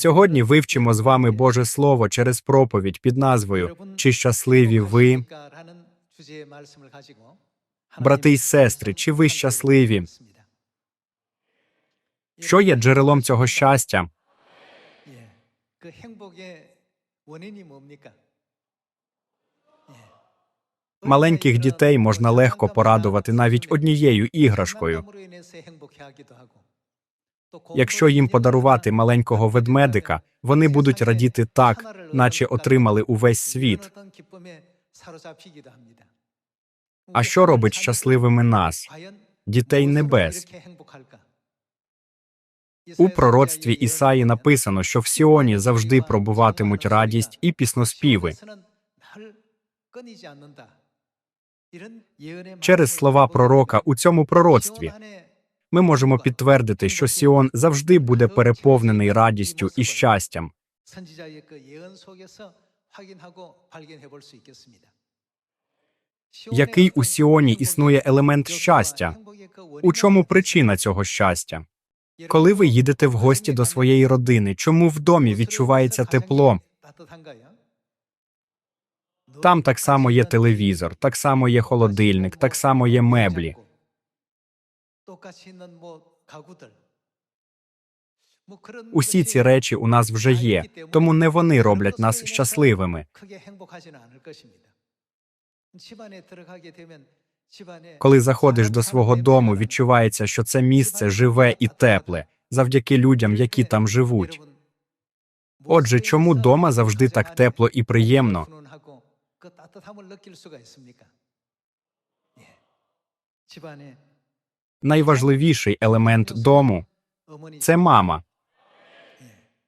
Сьогодні вивчимо з вами Боже Слово через проповідь під назвою Чи щасливі ви? Брати й сестри, чи ви щасливі? Що є джерелом цього щастя? Маленьких дітей можна легко порадувати навіть однією іграшкою. Якщо їм подарувати маленького ведмедика, вони будуть радіти так, наче отримали увесь світ. А що робить щасливими нас, дітей небес? У пророцтві Ісаї написано, що в Сіоні завжди пробуватимуть радість і пісноспіви. Через слова пророка у цьому пророцтві ми можемо підтвердити, що Сіон завжди буде переповнений радістю і щастям. Який у Сіоні існує елемент щастя? У чому причина цього щастя? Коли ви їдете в гості до своєї родини, чому в домі відчувається тепло? Там так само є телевізор, так само є холодильник, так само є меблі. Усі ці речі у нас вже є, тому не вони роблять нас щасливими. Коли заходиш до свого дому, відчувається, що це місце живе і тепле, завдяки людям, які там живуть. Отже, чому дома завжди так тепло і приємно? Найважливіший елемент дому це мама.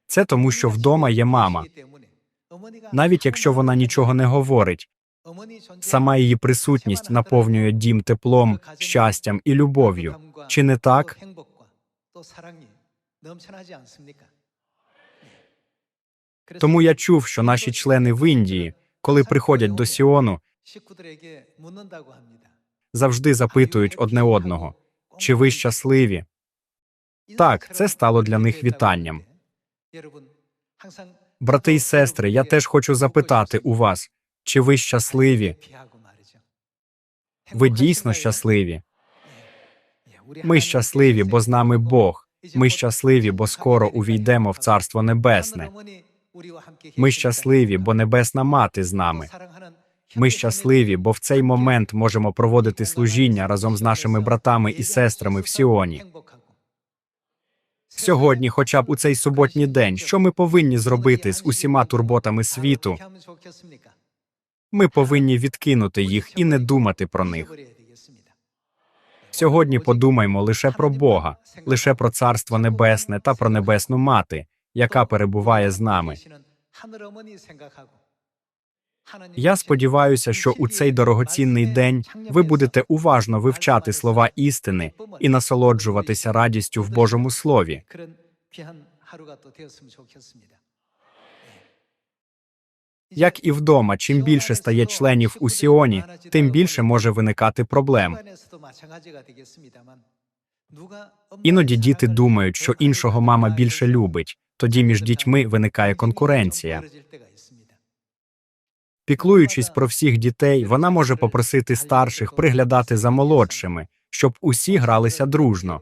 Це тому, що вдома є мама. Навіть якщо вона нічого не говорить, сама її присутність наповнює дім теплом, щастям і любов'ю. Чи не так? Тому я чув, що наші члени в Індії, коли приходять до Сіону, завжди запитують одне одного, чи ви щасливі? Так, це стало для них вітанням. Брати й сестри, я теж хочу запитати у вас, чи ви щасливі? Ви дійсно щасливі? Ми щасливі, бо з нами Бог. Ми щасливі, бо скоро увійдемо в Царство Небесне. Ми щасливі, бо Небесна Мати з нами. Ми щасливі, бо в цей момент можемо проводити служіння разом з нашими братами і сестрами в Сіоні. Сьогодні, хоча б у цей суботній день, що ми повинні зробити з усіма турботами світу? Ми повинні відкинути їх і не думати про них. Сьогодні подумаймо лише про Бога, лише про Царство Небесне та про Небесну Мати, яка перебуває з нами. Я сподіваюся, що у цей дорогоцінний день ви будете уважно вивчати слова істини і насолоджуватися радістю в Божому Слові. Як і вдома, чим більше стає членів у Сіоні, тим більше може виникати проблем. Іноді діти думають, що іншого мама більше любить. Тоді між дітьми виникає конкуренція. Піклуючись про всіх дітей, вона може попросити старших приглядати за молодшими, щоб усі гралися дружно.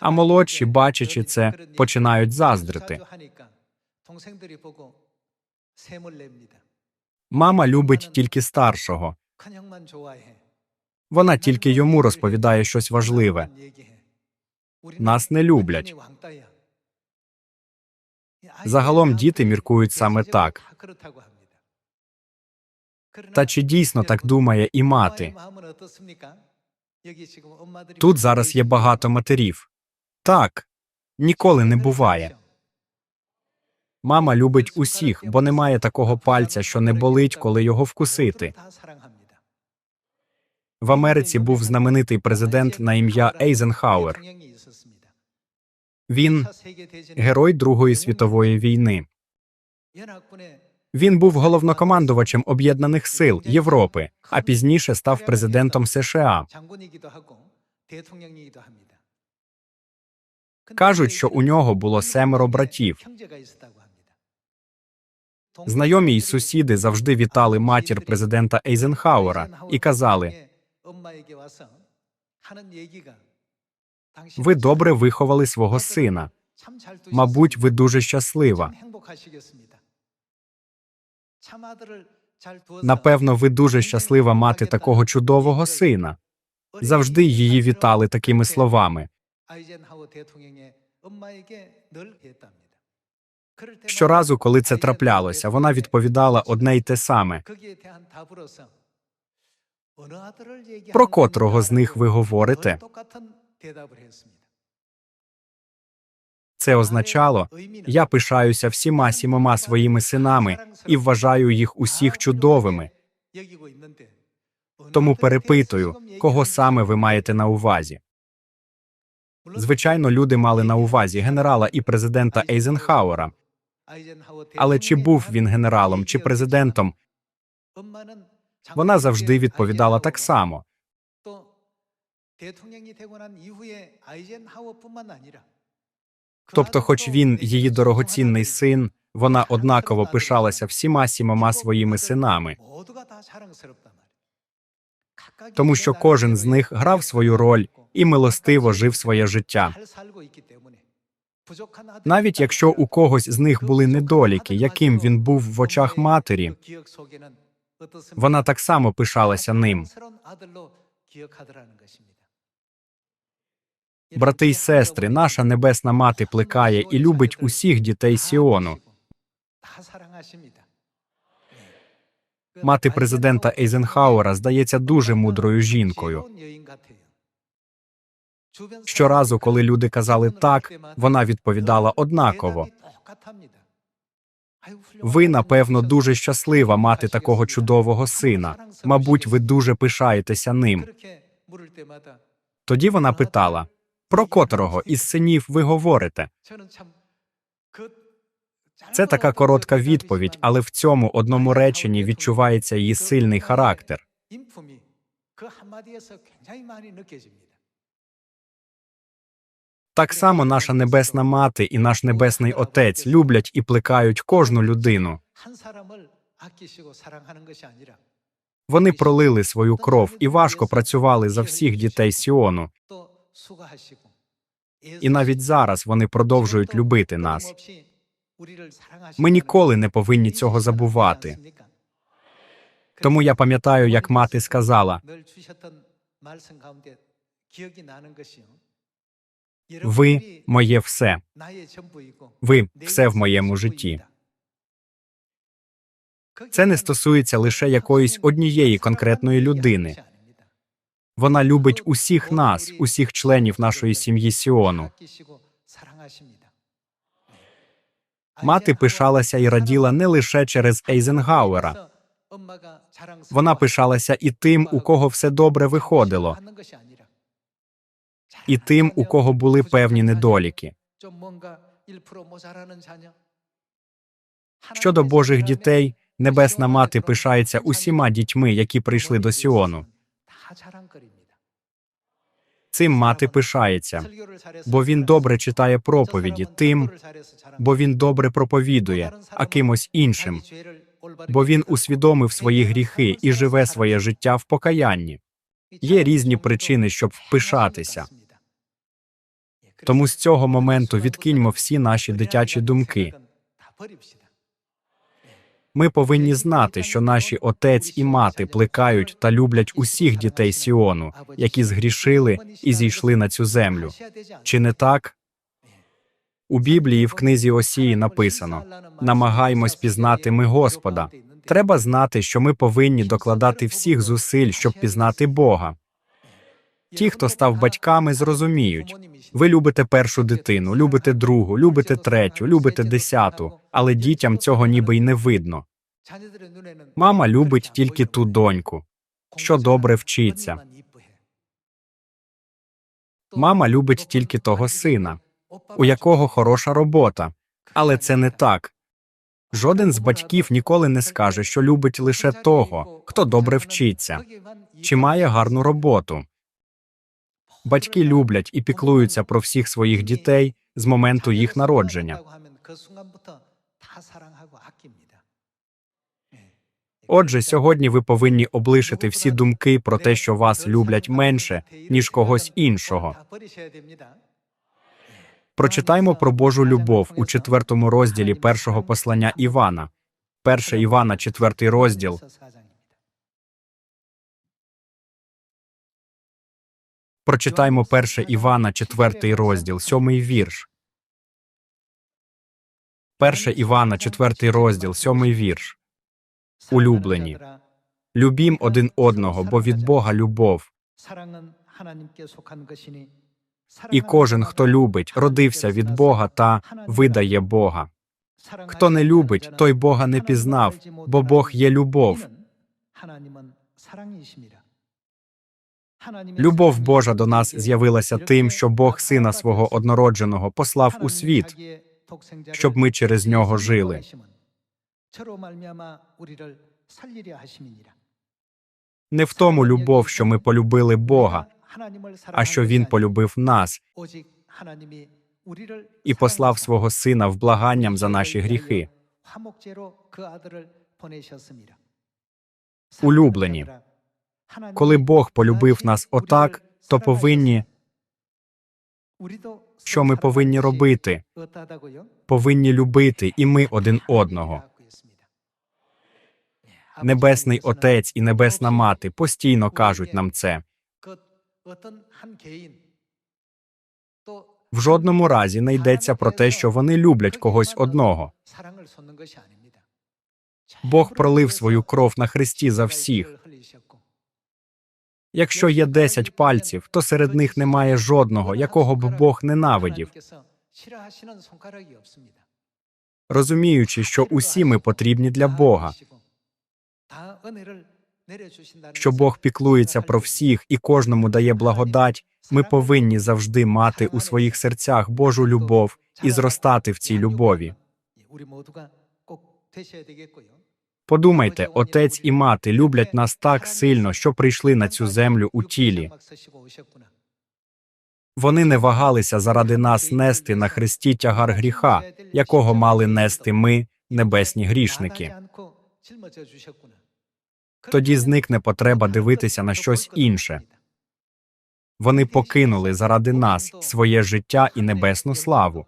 А молодші, бачачи це, починають заздрити. Мама любить тільки старшого. Вона тільки йому розповідає щось важливе. Нас не люблять. Загалом діти міркують саме так. Та чи дійсно так думає і мати? Тут зараз є багато матерів. Так, ніколи не буває. Мама любить усіх, бо немає такого пальця, що не болить, коли його вкусити. В Америці був знаменитий президент на ім'я Ейзенхауер. Він герой Другої світової війни. Він був головнокомандувачем Об'єднаних Сил Європи, а пізніше став президентом США. Кажуть, що у нього було семеро братів. Знайомі й сусіди завжди вітали матір президента Ейзенхауера і казали ви добре виховали свого сина. Мабуть, ви дуже щаслива. Напевно, ви дуже щаслива мати такого чудового сина. Завжди її вітали такими словами. Щоразу, коли це траплялося, вона відповідала одне й те саме. Про котрого з них ви говорите? Це означало, я пишаюся всіма сімома своїми синами і вважаю їх усіх чудовими. Тому перепитую, кого саме ви маєте на увазі. Звичайно, люди мали на увазі генерала і президента Ейзенхауера, але чи був він генералом чи президентом, вона завжди відповідала так само. Тобто, хоч він її дорогоцінний син, вона однаково пишалася всіма сімома своїми синами, тому що кожен з них грав свою роль і милостиво жив своє життя. Навіть якщо у когось з них були недоліки, яким він був в очах матері, вона так само пишалася ним. Брати й сестри, наша небесна мати плекає і любить усіх дітей Сіону. Мати президента Ейзенхауера здається дуже мудрою жінкою. Щоразу, коли люди казали так, вона відповідала однаково. Ви, напевно, дуже щаслива мати такого чудового сина. Мабуть, ви дуже пишаєтеся ним. Тоді вона питала про котрого із синів ви говорите. Це така коротка відповідь, але в цьому одному реченні відчувається її сильний характер. Так само наша небесна мати і наш небесний отець люблять і плекають кожну людину. Вони пролили свою кров і важко працювали за всіх дітей Сіону. І навіть зараз вони продовжують любити нас. Ми ніколи не повинні цього забувати. Тому я пам'ятаю, як мати сказала: ви моє все, ви все в моєму житті. Це не стосується лише якоїсь однієї конкретної людини. Вона любить усіх нас, усіх членів нашої сім'ї Сіону. Мати пишалася і раділа не лише через Ейзенгауера. Вона пишалася і тим, у кого все добре виходило, і тим, у кого були певні недоліки. Щодо Божих дітей, небесна мати пишається усіма дітьми, які прийшли до Сіону. Цим мати пишається, бо він добре читає проповіді тим, бо він добре проповідує, а кимось іншим, бо він усвідомив свої гріхи і живе своє життя в покаянні. Є різні причини, щоб впишатися. Тому з цього моменту відкиньмо всі наші дитячі думки. Ми повинні знати, що наші отець і мати плекають та люблять усіх дітей Сіону, які згрішили і зійшли на цю землю. Чи не так? У Біблії в книзі Осії написано: намагаймось пізнати ми Господа. Треба знати, що ми повинні докладати всіх зусиль, щоб пізнати Бога. Ті, хто став батьками, зрозуміють. Ви любите першу дитину, любите другу, любите третю, любите десяту, але дітям цього ніби й не видно. Мама любить тільки ту доньку, що добре вчиться. Мама любить тільки того сина, у якого хороша робота. Але це не так. Жоден з батьків ніколи не скаже, що любить лише того, хто добре вчиться, чи має гарну роботу. Батьки люблять і піклуються про всіх своїх дітей з моменту їх народження. Отже, сьогодні ви повинні облишити всі думки про те, що вас люблять менше, ніж когось іншого. Прочитаймо про Божу любов у четвертому розділі першого послання Івана. Перше Івана, четвертий розділ. Прочитаймо перше Івана, четвертий розділ, сьомий вірш. Перше Івана, четвертий розділ, сьомий вірш. Улюблені. Любім один одного, бо від Бога любов. І кожен, хто любить, родився від Бога та видає Бога. Хто не любить, той Бога не пізнав, бо Бог є любов. Любов Божа до нас з'явилася тим, що Бог Сина свого однородженого послав у світ, щоб ми через нього жили. Не в тому любов, що ми полюбили Бога, а що Він полюбив нас. І послав свого Сина в благанням за наші гріхи. Улюблені. Коли Бог полюбив нас отак, то повинні, що ми повинні робити? Повинні любити і ми один одного. Небесний Отець і Небесна Мати постійно кажуть нам це. В жодному разі не йдеться про те, що вони люблять когось одного. Бог пролив свою кров на хресті за всіх. Якщо є десять пальців, то серед них немає жодного, якого б Бог ненавидів, розуміючи, що усі ми потрібні для Бога, що Бог піклується про всіх і кожному дає благодать, ми повинні завжди мати у своїх серцях Божу любов і зростати в цій любові. Подумайте, отець і мати люблять нас так сильно, що прийшли на цю землю у тілі. Вони не вагалися заради нас нести на хресті тягар гріха, якого мали нести ми, небесні грішники. Тоді зникне потреба дивитися на щось інше. Вони покинули заради нас своє життя і небесну славу.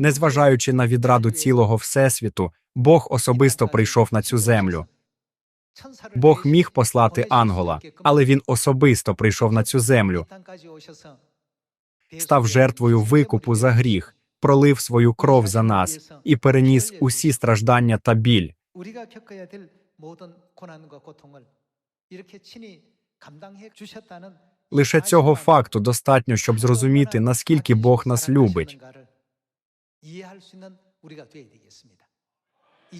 Незважаючи на відраду цілого всесвіту, Бог особисто прийшов на цю землю. Бог міг послати Ангела, але він особисто прийшов на цю землю, став жертвою викупу за гріх, пролив свою кров за нас і переніс усі страждання та біль. Лише цього факту достатньо, щоб зрозуміти, наскільки Бог нас любить.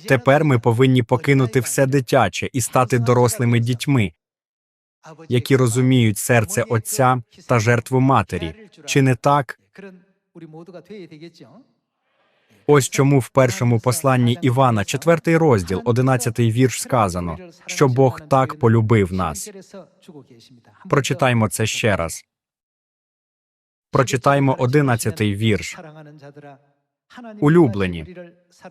Тепер ми повинні покинути все дитяче і стати дорослими дітьми, які розуміють серце отця та жертву матері. Чи не так? Ось чому в першому посланні Івана, 4 розділ, 11 вірш, сказано, що Бог так полюбив нас. Прочитаймо це ще раз. Прочитаймо 11 вірш. Улюблені,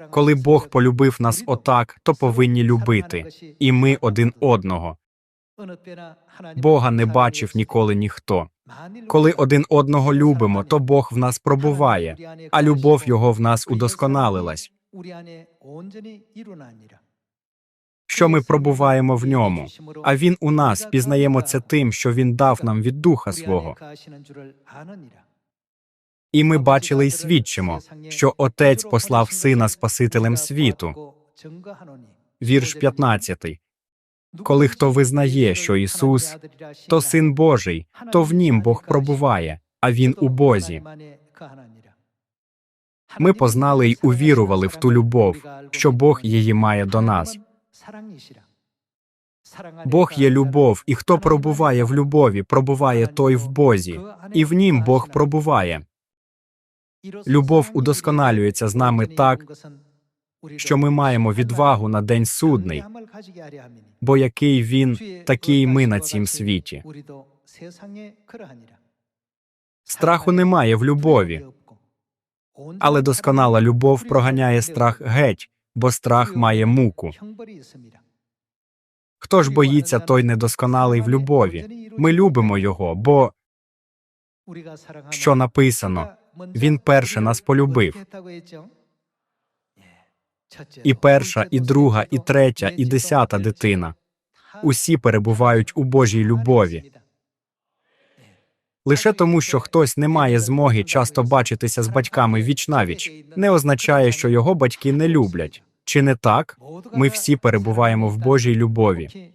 Коли Бог полюбив нас отак, то повинні любити, і ми один одного. Бога не бачив ніколи ніхто. Коли один одного любимо, то Бог в нас пробуває, а любов Його в нас удосконалилась. Що ми пробуваємо в ньому, а Він у нас пізнаємо це тим, що Він дав нам від Духа свого. І ми бачили й свідчимо, що Отець послав Сина Спасителем світу. Вірш 15. Коли хто визнає, що Ісус то Син Божий, то в нім Бог пробуває, а Він у Бозі. Ми познали й увірували в ту любов, що Бог її має до нас. Бог є любов, і хто пробуває в любові, пробуває той в Бозі, і в нім Бог пробуває. Любов удосконалюється з нами так, що ми маємо відвагу на день судний, бо який він, такий ми на цім світі. Страху немає в любові, але досконала любов проганяє страх геть, бо страх має муку. Хто ж боїться, той недосконалий в любові? Ми любимо його, бо що написано. Він перше нас полюбив. І перша, і друга, і третя, і десята дитина усі перебувають у Божій любові. Лише тому, що хтось не має змоги часто бачитися з батьками віч навіч, не означає, що його батьки не люблять. Чи не так? Ми всі перебуваємо в Божій любові.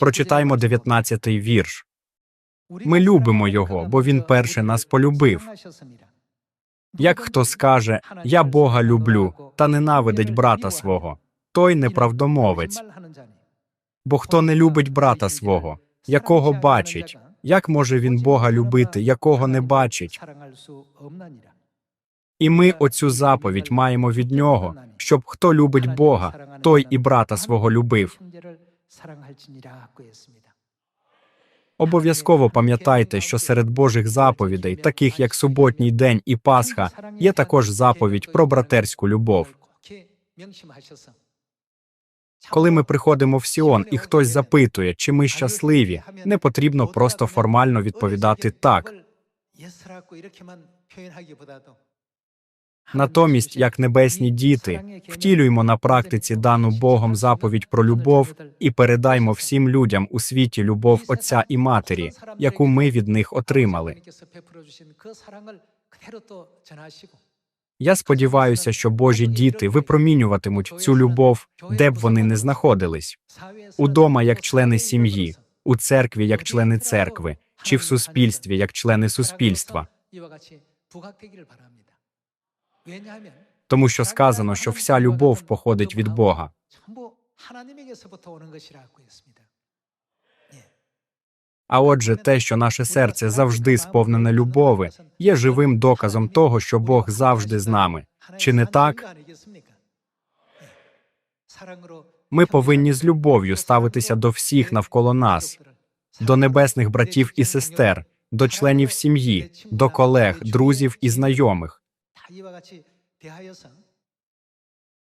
Прочитаймо 19-й вірш. Ми любимо його, бо він перше нас полюбив. Як хто скаже, я Бога люблю, та ненавидить брата свого, той неправдомовець. Бо хто не любить брата свого, якого бачить, як може він Бога любити, якого не бачить? І ми оцю заповідь маємо від нього, щоб хто любить Бога, той і брата свого любив. Обов'язково пам'ятайте, що серед Божих заповідей, таких як суботній день і Пасха, є також заповідь про братерську любов. Коли ми приходимо в Сіон і хтось запитує, чи ми щасливі, не потрібно просто формально відповідати так. Натомість, як небесні діти, втілюємо на практиці дану Богом заповідь про любов і передаймо всім людям у світі любов Отця і Матері, яку ми від них отримали. Я сподіваюся, що Божі діти випромінюватимуть цю любов, де б вони не знаходились удома як члени сім'ї, у церкві як члени церкви, чи в суспільстві як члени суспільства. Тому що сказано, що вся любов походить від Бога. А отже, те, що наше серце завжди сповнене любови, є живим доказом того, що Бог завжди з нами. Чи не так? Ми повинні з любов'ю ставитися до всіх навколо нас, до небесних братів і сестер, до членів сім'ї, до колег, друзів і знайомих.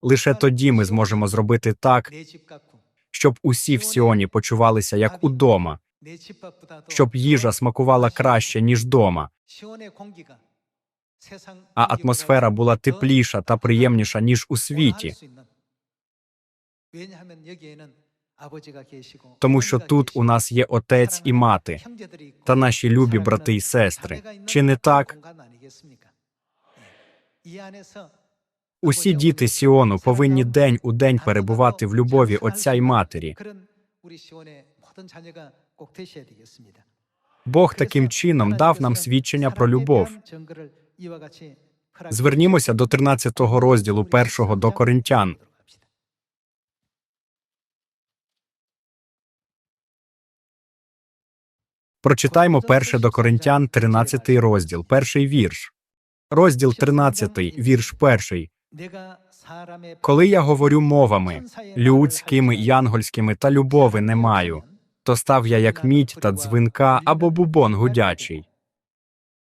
Лише тоді ми зможемо зробити так, щоб усі в Сіоні почувалися як удома, щоб їжа смакувала краще, ніж дома, а атмосфера була тепліша та приємніша, ніж у світі, тому що тут у нас є отець і мати та наші любі брати й сестри. Чи не так? Усі діти Сіону повинні день у день перебувати в любові Отця й Матері. Бог таким чином дав нам свідчення про любов. Звернімося до 13 розділу першого до Коринтян. Прочитаймо перше до Коринтян, 13 розділ, перший вірш. Розділ 13, вірш перший. Коли я говорю мовами людськими, янгольськими та любови не маю, то став я як мідь та дзвінка або бубон гудячий.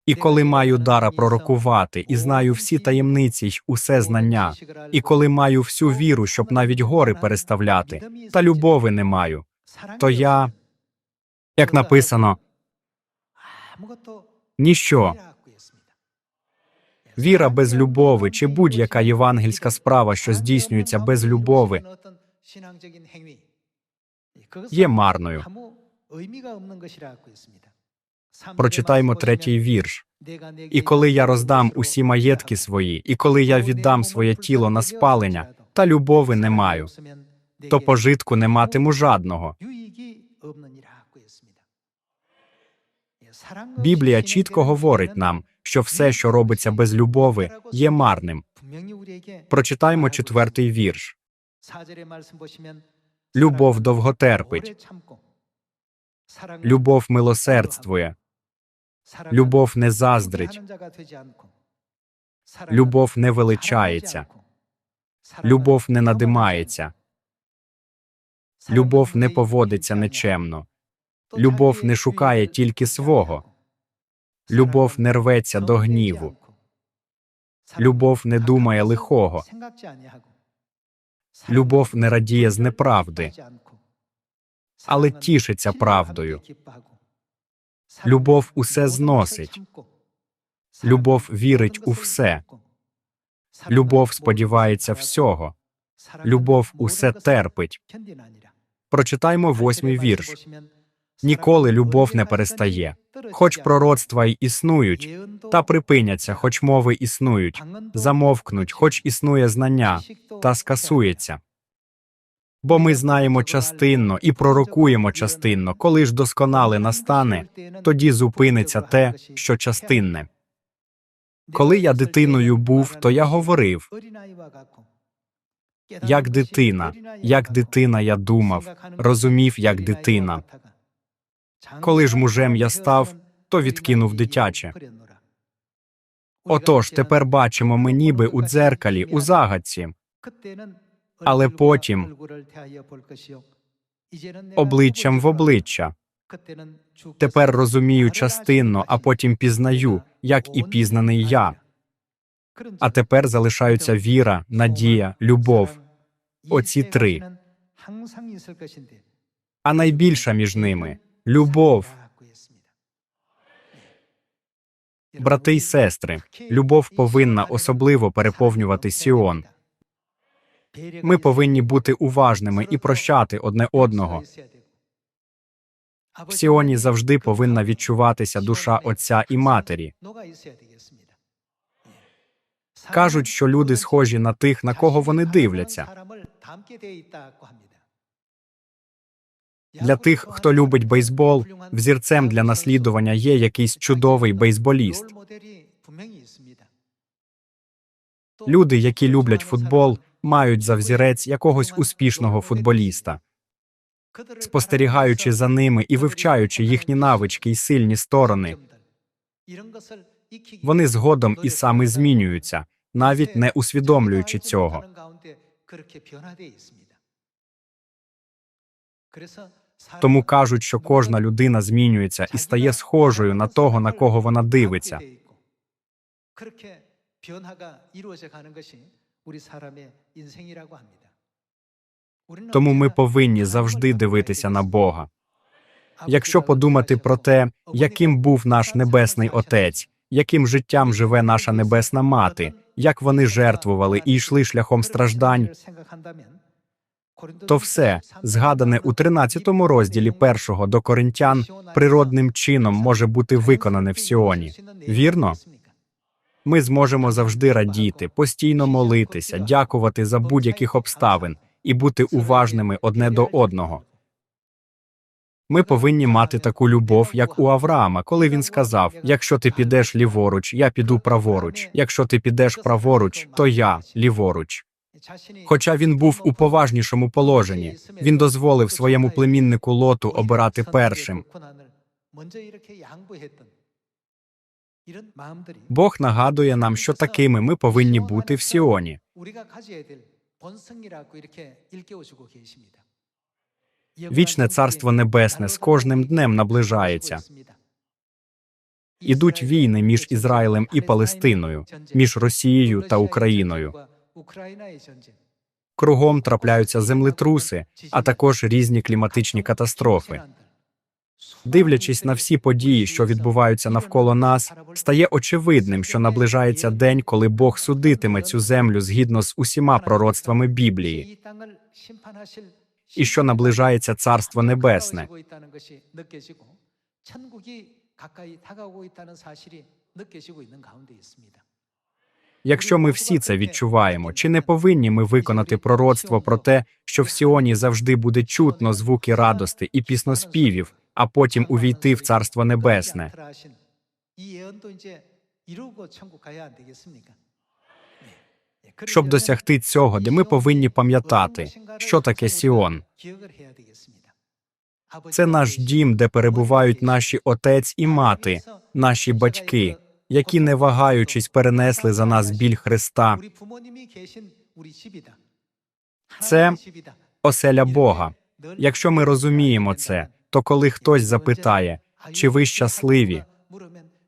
І коли маю дара пророкувати, і знаю всі таємниці й усе знання, і коли маю всю віру, щоб навіть гори переставляти, та любови не маю, то я, як написано, ніщо. Віра без любови чи будь-яка євангельська справа, що здійснюється без любови, є марною. Прочитаймо третій вірш. І коли я роздам усі маєтки свої, і коли я віддам своє тіло на спалення, та любови не маю, то пожитку не матиму жадного. Біблія чітко говорить нам, що все, що робиться без любови, є марним. Прочитаймо четвертий вірш. Любов довготерпить, любов милосердствує, любов не заздрить, любов не величається, любов не надимається, Любов не поводиться нечемно. Любов не шукає тільки свого. Любов не рветься до гніву. Любов не думає лихого. Любов не радіє з неправди, але тішиться правдою. Любов усе зносить. Любов вірить у все. Любов сподівається всього. Любов усе терпить. Прочитаймо восьмий вірш. Ніколи любов не перестає. Хоч пророцтва й існують, та припиняться, хоч мови існують, замовкнуть, хоч існує знання, та скасується. Бо ми знаємо частинно і пророкуємо частинно, коли ж досконале настане, тоді зупиниться те, що частинне. Коли я дитиною був, то я говорив, як дитина, як дитина я думав, розумів, як дитина. Коли ж мужем я став, то відкинув дитяче. Отож, тепер бачимо ми ніби у дзеркалі, у загадці, але потім обличчям в обличчя. тепер розумію частинно, а потім пізнаю, як і пізнаний я. А тепер залишаються віра, надія, любов. Оці три. А найбільша між ними любов. Брати й сестри, любов повинна особливо переповнювати Сіон. Ми повинні бути уважними і прощати одне одного. В Сіоні завжди повинна відчуватися душа Отця і Матері. Кажуть, що люди схожі на тих, на кого вони дивляться. Для тих, хто любить бейсбол, взірцем для наслідування є якийсь чудовий бейсболіст. Люди, які люблять футбол, мають за взірець якогось успішного футболіста. Спостерігаючи за ними і вивчаючи їхні навички й сильні сторони, вони згодом і саме змінюються, навіть не усвідомлюючи цього. Тому кажуть, що кожна людина змінюється і стає схожою на того, на кого вона дивиться. Тому ми повинні завжди дивитися на Бога. Якщо подумати про те, яким був наш небесний Отець, яким життям живе наша небесна мати, як вони жертвували і йшли шляхом страждань, то все, згадане у 13 розділі першого до коринтян, природним чином може бути виконане в Сіоні. Вірно? Ми зможемо завжди радіти, постійно молитися, дякувати за будь-яких обставин і бути уважними одне до одного. Ми повинні мати таку любов, як у Авраама, коли він сказав: Якщо ти підеш ліворуч, я піду праворуч. Якщо ти підеш праворуч, то я ліворуч. Хоча він був у поважнішому положенні, він дозволив своєму племіннику лоту обирати першим. Бог нагадує нам, що такими ми повинні бути в Сіоні. Вічне царство небесне з кожним днем наближається. Ідуть війни між Ізраїлем і Палестиною, між Росією та Україною. Кругом трапляються землетруси, а також різні кліматичні катастрофи. Дивлячись на всі події, що відбуваються навколо нас, стає очевидним, що наближається день, коли Бог судитиме цю землю згідно з усіма пророцтвами Біблії, і що наближається Царство Небесне. Якщо ми всі це відчуваємо, чи не повинні ми виконати пророцтво про те, що в Сіоні завжди буде чутно звуки радости і пісноспівів, а потім увійти в Царство Небесне? Щоб досягти цього, де ми повинні пам'ятати, що таке Сіон. Це наш дім, де перебувають наші отець і мати, наші батьки, які, не вагаючись, перенесли за нас біль Христа. Це Оселя Бога. Якщо ми розуміємо це, то коли хтось запитає, чи ви щасливі,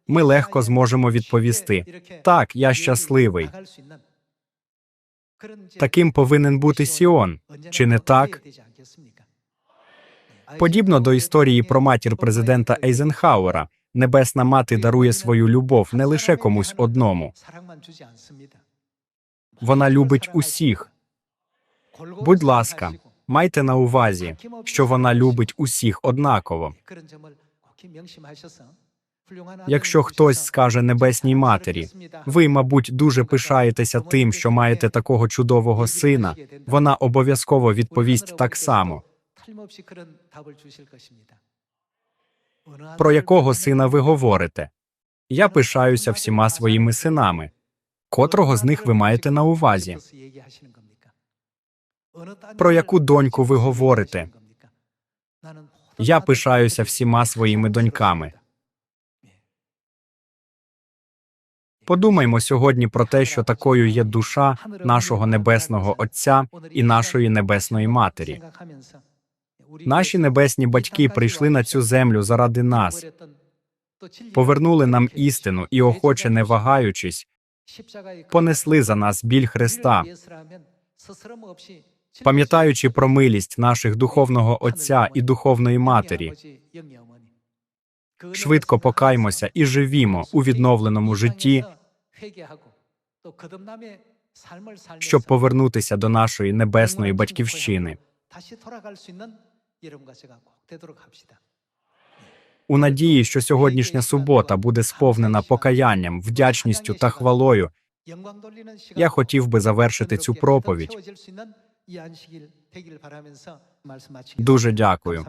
ми легко зможемо відповісти: так, я щасливий. Таким повинен бути Сіон, чи не так? Подібно до історії про матір президента Ейзенхауера, Небесна Мати дарує свою любов не лише комусь одному. Вона любить усіх. Будь ласка, майте на увазі, що вона любить усіх однаково. Якщо хтось скаже Небесній Матері, ви, мабуть, дуже пишаєтеся тим, що маєте такого чудового сина, вона обов'язково відповість так само. Про якого сина ви говорите? Я пишаюся всіма своїми синами. Котрого з них ви маєте на увазі? Про яку доньку ви говорите? Я пишаюся всіма своїми доньками. Подумаймо сьогодні про те, що такою є душа нашого небесного Отця і нашої небесної Матері. Наші небесні батьки прийшли на цю землю заради нас, повернули нам істину і, охоче не вагаючись, понесли за нас біль Христа, пам'ятаючи про милість наших духовного Отця і духовної Матері. Швидко покаймося і живімо у відновленому житті, щоб повернутися до нашої небесної батьківщини. У надії, що сьогоднішня субота буде сповнена покаянням, вдячністю та хвалою. Я хотів би завершити цю проповідь. Дуже дякую.